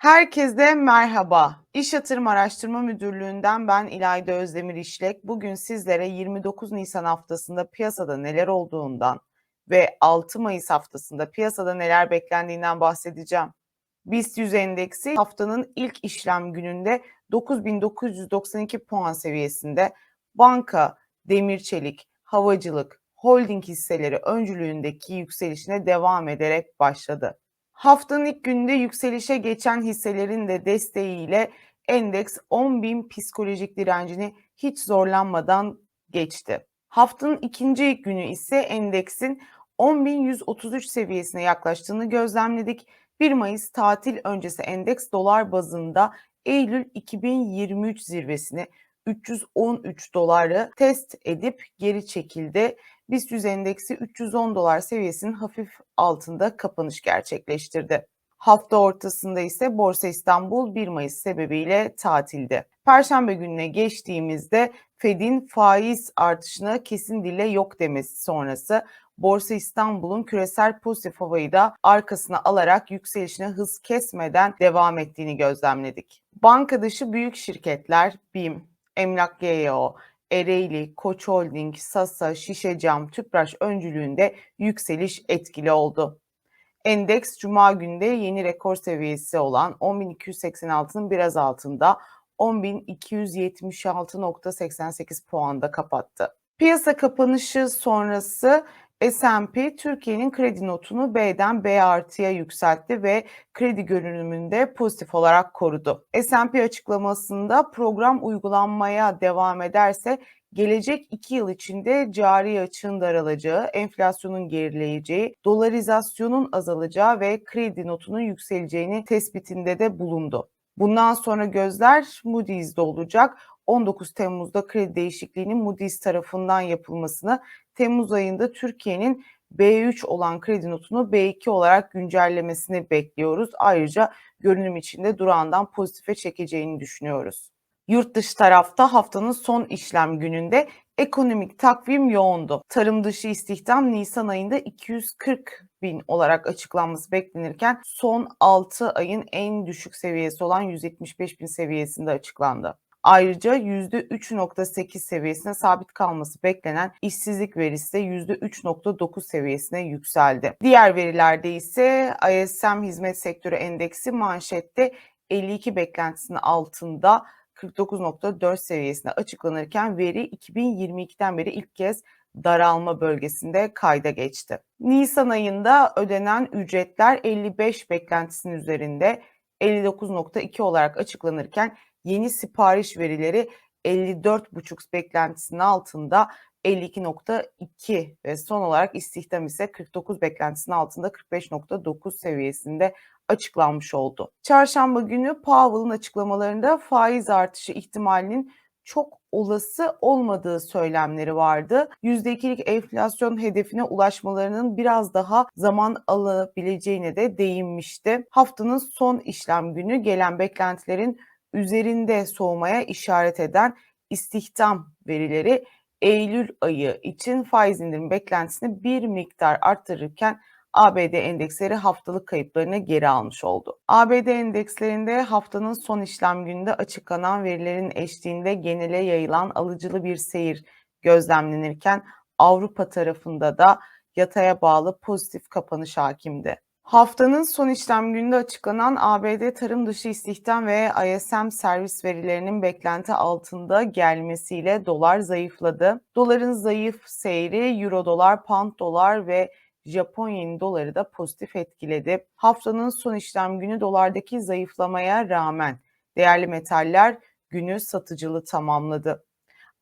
Herkese merhaba. İş Yatırım Araştırma Müdürlüğü'nden ben İlayda Özdemir İşlek. Bugün sizlere 29 Nisan haftasında piyasada neler olduğundan ve 6 Mayıs haftasında piyasada neler beklendiğinden bahsedeceğim. BIST 100 endeksi haftanın ilk işlem gününde 9992 puan seviyesinde banka, demir çelik, havacılık, holding hisseleri öncülüğündeki yükselişine devam ederek başladı. Haftanın ilk gününde yükselişe geçen hisselerin de desteğiyle endeks 10.000 psikolojik direncini hiç zorlanmadan geçti. Haftanın ikinci günü ise endeksin 10.133 seviyesine yaklaştığını gözlemledik. 1 Mayıs tatil öncesi endeks dolar bazında Eylül 2023 zirvesini 313 doları test edip geri çekildi. BIST 100 endeksi 310 dolar seviyesinin hafif altında kapanış gerçekleştirdi. Hafta ortasında ise Borsa İstanbul 1 Mayıs sebebiyle tatildi. Perşembe gününe geçtiğimizde Fed'in faiz artışına kesin dille yok demesi sonrası Borsa İstanbul'un küresel pozitif havayı da arkasına alarak yükselişine hız kesmeden devam ettiğini gözlemledik. Banka dışı büyük şirketler BİM, Emlak GEO, Ereğli, Koç Holding, Sasa, Şişecam, Tüpraş öncülüğünde yükseliş etkili oldu. Endeks Cuma günde yeni rekor seviyesi olan 10.286'nın biraz altında 10.276.88 puanda kapattı. Piyasa kapanışı sonrası S&P Türkiye'nin kredi notunu B'den B artıya yükseltti ve kredi görünümünde pozitif olarak korudu. S&P açıklamasında program uygulanmaya devam ederse gelecek iki yıl içinde cari açığın daralacağı, enflasyonun gerileyeceği, dolarizasyonun azalacağı ve kredi notunun yükseleceğini tespitinde de bulundu. Bundan sonra gözler Moody's'de olacak. 19 Temmuz'da kredi değişikliğinin Moody's tarafından yapılmasını, Temmuz ayında Türkiye'nin B3 olan kredi notunu B2 olarak güncellemesini bekliyoruz. Ayrıca görünüm içinde durağından pozitife çekeceğini düşünüyoruz. Yurt dışı tarafta haftanın son işlem gününde ekonomik takvim yoğundu. Tarım dışı istihdam Nisan ayında 240 bin olarak açıklanması beklenirken son 6 ayın en düşük seviyesi olan 175 bin seviyesinde açıklandı. Ayrıca %3.8 seviyesine sabit kalması beklenen işsizlik verisi de %3.9 seviyesine yükseldi. Diğer verilerde ise ISM hizmet sektörü endeksi manşette 52 beklentisinin altında 49.4 seviyesine açıklanırken veri 2022'den beri ilk kez daralma bölgesinde kayda geçti. Nisan ayında ödenen ücretler 55 beklentisinin üzerinde 59.2 olarak açıklanırken yeni sipariş verileri 54.5 beklentisinin altında 52.2 ve son olarak istihdam ise 49 beklentisinin altında 45.9 seviyesinde açıklanmış oldu. Çarşamba günü Powell'ın açıklamalarında faiz artışı ihtimalinin çok olası olmadığı söylemleri vardı. %2'lik enflasyon hedefine ulaşmalarının biraz daha zaman alabileceğine de değinmişti. Haftanın son işlem günü gelen beklentilerin üzerinde soğumaya işaret eden istihdam verileri Eylül ayı için faiz indirim beklentisini bir miktar arttırırken ABD endeksleri haftalık kayıplarını geri almış oldu. ABD endekslerinde haftanın son işlem gününde açıklanan verilerin eşliğinde genele yayılan alıcılı bir seyir gözlemlenirken Avrupa tarafında da yataya bağlı pozitif kapanış hakimdi. Haftanın son işlem gününde açıklanan ABD tarım dışı istihdam ve ISM servis verilerinin beklenti altında gelmesiyle dolar zayıfladı. Doların zayıf seyri euro dolar, pound dolar ve Japon yeni doları da pozitif etkiledi. Haftanın son işlem günü dolardaki zayıflamaya rağmen değerli metaller günü satıcılı tamamladı.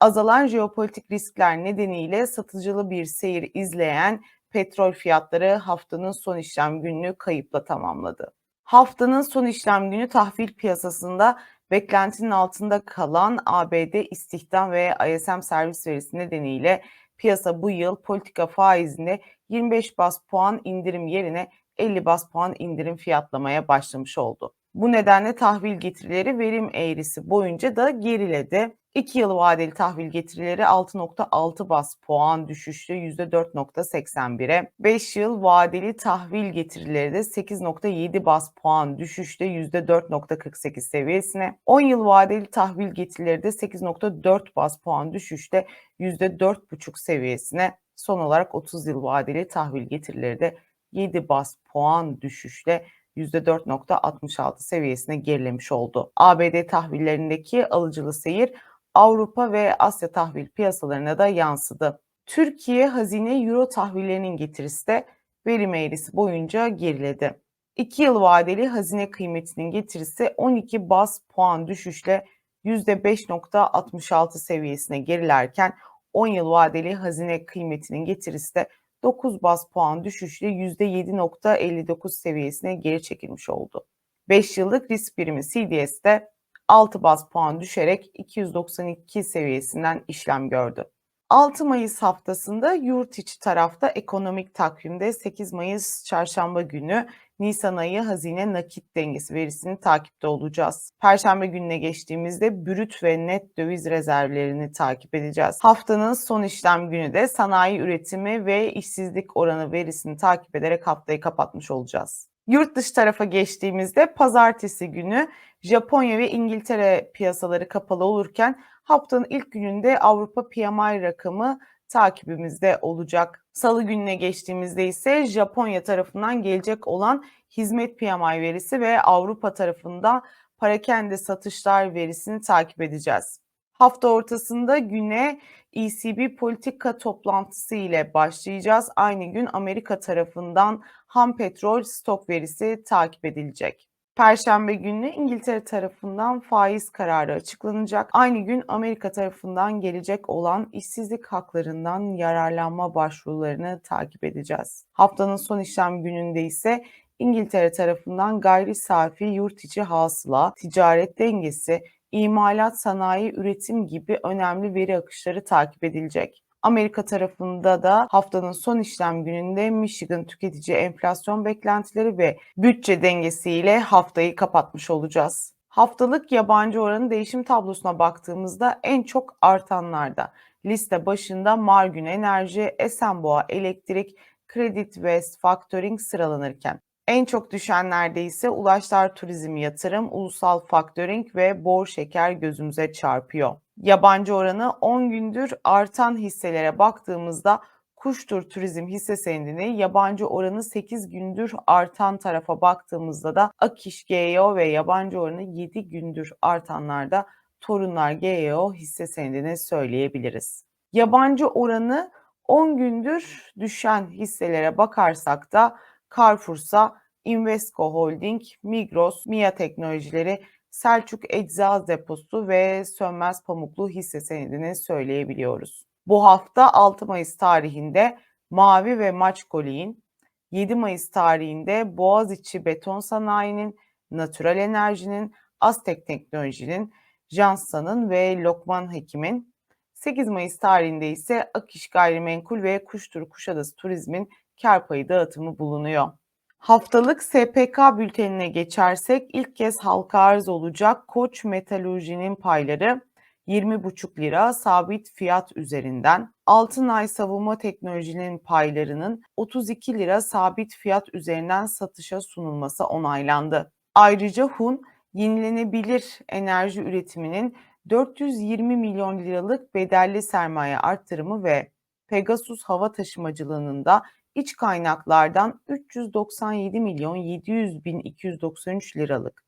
Azalan jeopolitik riskler nedeniyle satıcılı bir seyir izleyen petrol fiyatları haftanın son işlem gününü kayıpla tamamladı. Haftanın son işlem günü tahvil piyasasında beklentinin altında kalan ABD istihdam ve ISM servis verisi nedeniyle piyasa bu yıl politika faizinde 25 bas puan indirim yerine 50 bas puan indirim fiyatlamaya başlamış oldu. Bu nedenle tahvil getirileri verim eğrisi boyunca da geriledi. 2 yıl vadeli tahvil getirileri 6.6 bas puan düşüşle %4.81'e, 5 yıl vadeli tahvil getirileri de 8.7 bas puan düşüşle %4.48 seviyesine, 10 yıl vadeli tahvil getirileri de 8.4 bas puan düşüşle %4.5 seviyesine, son olarak 30 yıl vadeli tahvil getirileri de 7 bas puan düşüşle %4.66 seviyesine gerilemiş oldu. ABD tahvillerindeki alıcılı seyir Avrupa ve Asya tahvil piyasalarına da yansıdı. Türkiye hazine euro tahvillerinin getirisi de verim eğrisi boyunca geriledi. 2 yıl vadeli hazine kıymetinin getirisi 12 bas puan düşüşle %5.66 seviyesine gerilerken 10 yıl vadeli hazine kıymetinin getirisi de 9 bas puan düşüşle %7.59 seviyesine geri çekilmiş oldu. 5 yıllık risk birimi CDS'de 6 bas puan düşerek 292 seviyesinden işlem gördü. 6 Mayıs haftasında yurt içi tarafta ekonomik takvimde 8 Mayıs çarşamba günü Nisan ayı hazine nakit dengesi verisini takipte olacağız. Perşembe gününe geçtiğimizde brüt ve net döviz rezervlerini takip edeceğiz. Haftanın son işlem günü de sanayi üretimi ve işsizlik oranı verisini takip ederek haftayı kapatmış olacağız. Yurt dışı tarafa geçtiğimizde pazartesi günü Japonya ve İngiltere piyasaları kapalı olurken haftanın ilk gününde Avrupa PMI rakamı takibimizde olacak. Salı gününe geçtiğimizde ise Japonya tarafından gelecek olan hizmet PMI verisi ve Avrupa tarafında parakende satışlar verisini takip edeceğiz. Hafta ortasında güne ECB politika toplantısı ile başlayacağız. Aynı gün Amerika tarafından ham petrol stok verisi takip edilecek. Perşembe günü İngiltere tarafından faiz kararı açıklanacak. Aynı gün Amerika tarafından gelecek olan işsizlik haklarından yararlanma başvurularını takip edeceğiz. Haftanın son işlem gününde ise İngiltere tarafından gayri safi yurt içi hasıla, ticaret dengesi, imalat, sanayi, üretim gibi önemli veri akışları takip edilecek. Amerika tarafında da haftanın son işlem gününde Michigan tüketici enflasyon beklentileri ve bütçe dengesiyle haftayı kapatmış olacağız. Haftalık yabancı oranı değişim tablosuna baktığımızda en çok artanlarda liste başında Margün Enerji, Esenboğa Elektrik, Credit West Factoring sıralanırken en çok düşenlerde ise Ulaşlar Turizm Yatırım, Ulusal Faktörink ve Bor Şeker gözümüze çarpıyor. Yabancı oranı 10 gündür artan hisselere baktığımızda Kuştur Turizm hisse senedini yabancı oranı 8 gündür artan tarafa baktığımızda da Akiş GEO ve yabancı oranı 7 gündür artanlarda Torunlar GEO hisse senedini söyleyebiliriz. Yabancı oranı 10 gündür düşen hisselere bakarsak da Carrefour'sa Invesco Holding, Migros, Mia Teknolojileri, Selçuk Eczaz Deposu ve Sönmez Pamuklu hisse senedini söyleyebiliyoruz. Bu hafta 6 Mayıs tarihinde Mavi ve Maçkoli'nin, 7 Mayıs tarihinde Boğaziçi Beton Sanayi'nin, Natural Enerji'nin, Aztek Teknoloji'nin, Jansa'nın ve Lokman Hekim'in, 8 Mayıs tarihinde ise Akiş Gayrimenkul ve Kuştur Kuşadası Turizm'in kar payı dağıtımı bulunuyor. Haftalık SPK bültenine geçersek ilk kez halka arz olacak Koç Metalurji'nin payları 20,5 lira sabit fiyat üzerinden, Altınay Savunma Teknoloji'nin paylarının 32 lira sabit fiyat üzerinden satışa sunulması onaylandı. Ayrıca Hun, yenilenebilir enerji üretiminin 420 milyon liralık bedelli sermaye arttırımı ve Pegasus hava taşımacılığının da iç kaynaklardan 397 milyon 700 bin 293 liralık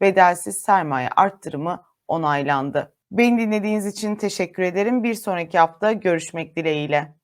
bedelsiz sermaye arttırımı onaylandı. Beni dinlediğiniz için teşekkür ederim. Bir sonraki hafta görüşmek dileğiyle.